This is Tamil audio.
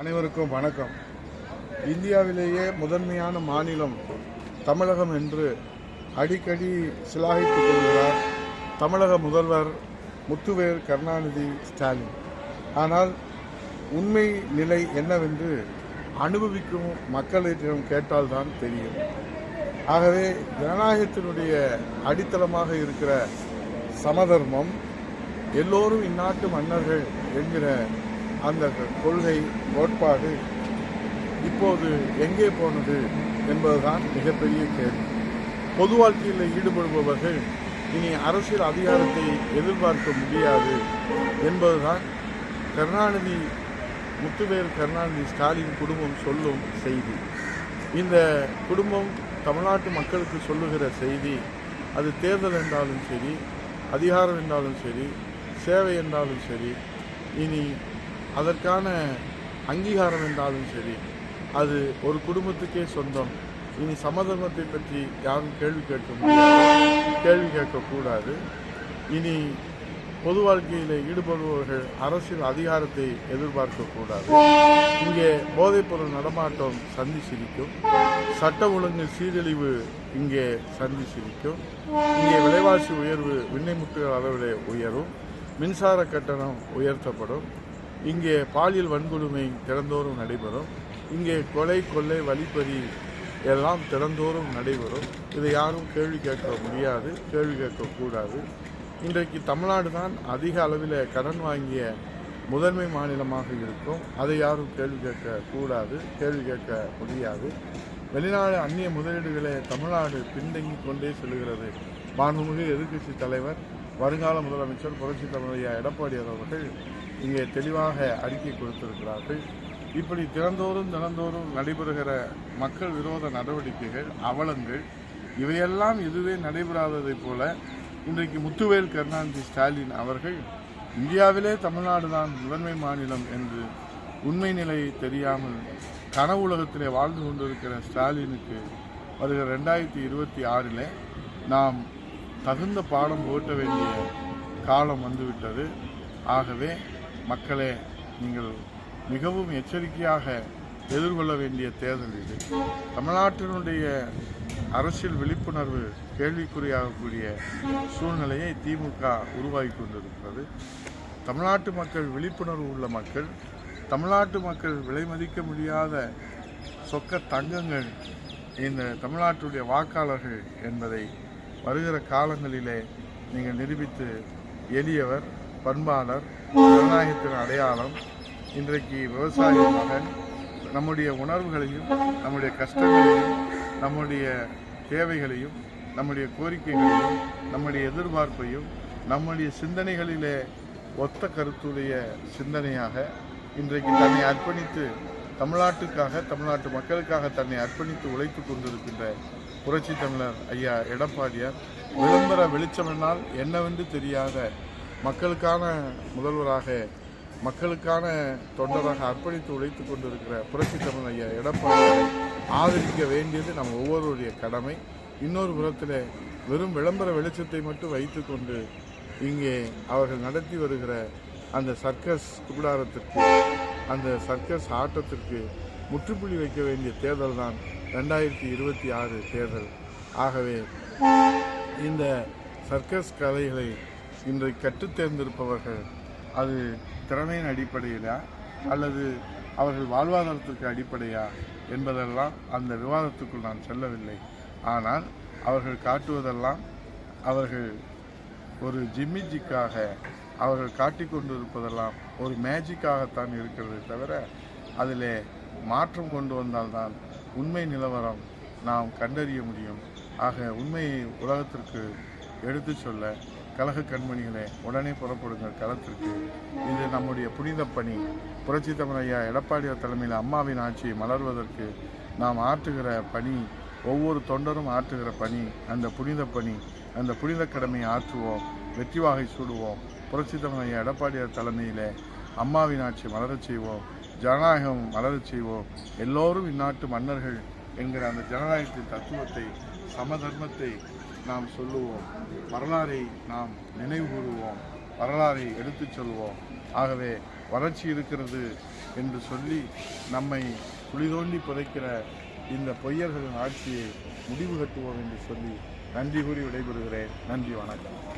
அனைவருக்கும் வணக்கம். இந்தியாவிலேயே முதன்மையான மாநிலம் தமிழகம் என்று அடிக்கடி சிலாகித்துக் கொள்கிறார் தமிழக முதல்வர் முத்துவேர் கருணாநிதி ஸ்டாலின். ஆனால் உண்மை நிலை என்னவென்று அனுபவிக்கும் மக்களிடம் கேட்டால்தான் தெரியும். ஆகவே ஜனநாயகத்தினுடைய அடித்தளமாக இருக்கிற சமதர்மம் எல்லோரும் இந்நாட்டு மன்னர்கள் என்கிற அந்த கொள்கை கோட்பாடு இப்போது எங்கே போனது என்பதுதான் மிகப்பெரிய கேள்வி. பொது வாழ்க்கையில் ஈடுபடுபவர்கள் இனி அரசியல் அதிகாரத்தை எதிர்பார்க்க முடியாது என்பதுதான் கருணாநிதி முத்துவேல் கருணாநிதி ஸ்டாலின் குடும்பம் சொல்லும் செய்தி. இந்த குடும்பம் தமிழ்நாட்டு மக்களுக்கு சொல்லுகிற செய்தி அது தேர்தல் என்றாலும் சரி அதிகாரம் என்றாலும் சரி சேவை என்றாலும் சரி இனி அதற்கான அங்கீகாரம் என்றாலும் சரி அது ஒரு குடும்பத்துக்கே சொந்தம். இனி சமதர்மத்தை பற்றி யாரும் கேள்வி கேட்க முடியாது. கேள்வி கேட்கக்கூடாது. இனி பொது வாழ்க்கையில் ஈடுபடுபவர்கள் அரசியல் அதிகாரத்தை எதிர்பார்க்கக்கூடாது. இங்கே போதைப்பொருள் நடமாட்டம் சந்தி சிரிக்கும் சட்ட ஒழுங்கு சீரழிவு இங்கே சந்தி சிரிக்கும் இங்கே விலைவாசி உயர்வு விண்ணை முட்டுகள் அளவிலே உயரும். மின்சார கட்டணம் உயர்த்தப்படும். இங்கே பாலியல் வன்கொடுமை திறந்தோறும் நடைபெறும். இங்கே கொலை கொள்ளை வழிப்பறி எல்லாம் திறந்தோறும் நடைபெறும். இதை யாரும் கேள்வி கேட்க முடியாது கேள்வி கேட்கக்கூடாது இன்றைக்கு தமிழ்நாடு தான் அதிக அளவில் கடன் வாங்கிய முதன்மை மாநிலமாக இருக்கும். அதை யாரும் கேள்வி கேட்கக்கூடாது கேள்வி கேட்க முடியாது. வெளிநாடு அந்நிய முதலீடுகளை தமிழ்நாடு பின்தங்கி கொண்டே செல்கிறது. மாண்புமிகு எதிர்க்கட்சி தலைவர் வருங்கால முதலமைச்சர் புரட்சி தமிழையா எடப்பாடியார் அவர்கள் இங்கே தெளிவாக அறிக்கை கொடுத்திருக்கிறார்கள். இப்படி தினந்தோறும் தினந்தோறும் நடைபெறுகிற மக்கள் விரோத நடவடிக்கைகள் அவலங்கள் இவையெல்லாம் இதுவே நடைபெறாததைப் போல இன்றைக்கு முத்துவேல் கருணாநிதி ஸ்டாலின் அவர்கள் இந்தியாவிலே தமிழ்நாடு தான் முதன்மை மாநிலம் என்று உண்மை நிலை தெரியாமல் கனவு உலகத்திலே வாழ்ந்து கொண்டிருக்கிற ஸ்டாலினுக்கு வருகிற ரெண்டாயிரத்தி இருபத்தி ஆறில் நாம் தகுந்த பாடம் புகட்ட வேண்டிய காலம் வந்துவிட்டது. ஆகவே மக்களே நீங்கள் மிகவும் எச்சரிக்கையாக எதிர்கொள்ள வேண்டிய தேர்தல் இது. தமிழ்நாட்டினுடைய அரசியல் விழிப்புணர்வு கேள்விக்குறியாகக்கூடிய சூழ்நிலையை திமுக உருவாகி கொண்டிருக்கிறது. தமிழ்நாட்டு மக்கள் விழிப்புணர்வு உள்ள மக்கள் தமிழ்நாட்டு மக்கள் விலை மதிக்க முடியாத சொக்க தங்கங்கள் இந்த தமிழ்நாட்டுடைய வாக்காளர்கள் என்பதை வருகிற காலங்களிலே நீங்கள் நிரூபித்து எளியவர் பண்பாளர் ஜனநாயகத்தின் அடையாளம் இன்றைக்கு விவசாய மகன் நம்முடைய உணர்வுகளையும் நம்முடைய கஷ்டங்களையும் நம்முடைய தேவைகளையும் நம்முடைய கோரிக்கைகளையும் நம்முடைய எதிர்பார்ப்பையும் நம்முடைய சிந்தனைகளிலே ஒத்த கருத்துடைய சிந்தனையாக இன்றைக்கு தன்னை அர்ப்பணித்து தமிழ்நாட்டுக்காக தமிழ்நாட்டு மக்களுக்காக தன்னை அர்ப்பணித்து உழைத்துக் கொண்டிருக்கின்ற புரட்சி தமிழர் ஐயா எடப்பாடியார் விளம்பர வெளிச்சமென்னால் என்னவென்று தெரியாத மக்களுக்கான முதல்வராக மக்களுக்கான தொண்டராக அர்ப்பணித்து உழைத்துக் கொண்டிருக்கிற புரட்சி தமிழ் ஐயா எடப்பாடியாரை ஆதரிக்க வேண்டியது நம் ஒவ்வொருவருடைய கடமை. இன்னொரு புறத்தில் வெறும் விளம்பர வெளிச்சத்தை மட்டும் வைத்துக்கொண்டு இங்கே அவர்கள் நடத்தி வருகிற அந்த சர்க்கஸ் கூடாரத்திற்கு அந்த சர்க்கஸ் ஆட்டத்திற்கு முற்றுப்புள்ளி வைக்க வேண்டிய தேர்தல் தான் ரெண்டாயிரத்தி இருபத்தி ஆறு தேர்தல். ஆகவே இந்த சர்க்கஸ் கலைகளை இன்றை கற்றுத் தேர்ந்திருப்பவர்கள் அது திறமையின் அடிப்படையிலா அல்லது அவர்கள் வாழ்வாதாரத்திற்கு அடிப்படையா என்பதெல்லாம் அந்த விவாதத்துக்குள் நான் செல்லவில்லை. ஆனால் அவர்கள் காட்டுவதெல்லாம் அவர்கள் ஒரு ஜிம்மிஜிக்காக அவர்கள் காட்டிக்கொண்டிருப்பதெல்லாம் ஒரு மேஜிக்காகத்தான் இருக்கிறது தவிர அதிலே மாற்றம் கொண்டு வந்தால்தான் உண்மை நிலவரம் நாம் கண்டறிய முடியும். ஆக உண்மையை உலகத்திற்கு எடுத்துச் சொல்ல கழக கண்மணிகளே உடனே புறப்படுங்கள் களத்திற்கு. இது நம்முடைய புனித பணி. புரட்சி தமிழையா ஐயா எடப்பாடியார் தலைமையில் அம்மாவின் ஆட்சியை மலர்வதற்கு நாம் ஆற்றுகிற பணி ஒவ்வொரு தொண்டரும் ஆற்றுகிற பணி அந்த புனித பணி அந்த புனித கடமையை ஆற்றுவோம் வெற்றி வாகை சூடுவோம். புரட்சி தமிழையா ஐயா எடப்பாடியார் தலைமையில் அம்மாவின் ஆட்சி மலரச் செய்வோம். ஜனநாயகம் வளரச் செய்வோம் எல்லோரும் இந்நாட்டு மன்னர்கள் என்கிற அந்த ஜனநாயகத்தின் தத்துவத்தை சமதர்மத்தை நாம் சொல்லுவோம். வரலாறை நாம் நினைவு கூறுவோம் வரலாறை எடுத்துச் சொல்வோம். ஆகவே வறட்சி இருக்கிறது என்று சொல்லி நம்மை குளிதோண்டி புதைக்கிற இந்த பொய்யர்களின் ஆட்சியை முடிவு கட்டுவோம் என்று சொல்லி நன்றி கூறி விடைபெறுகிறேன். நன்றி வணக்கம்.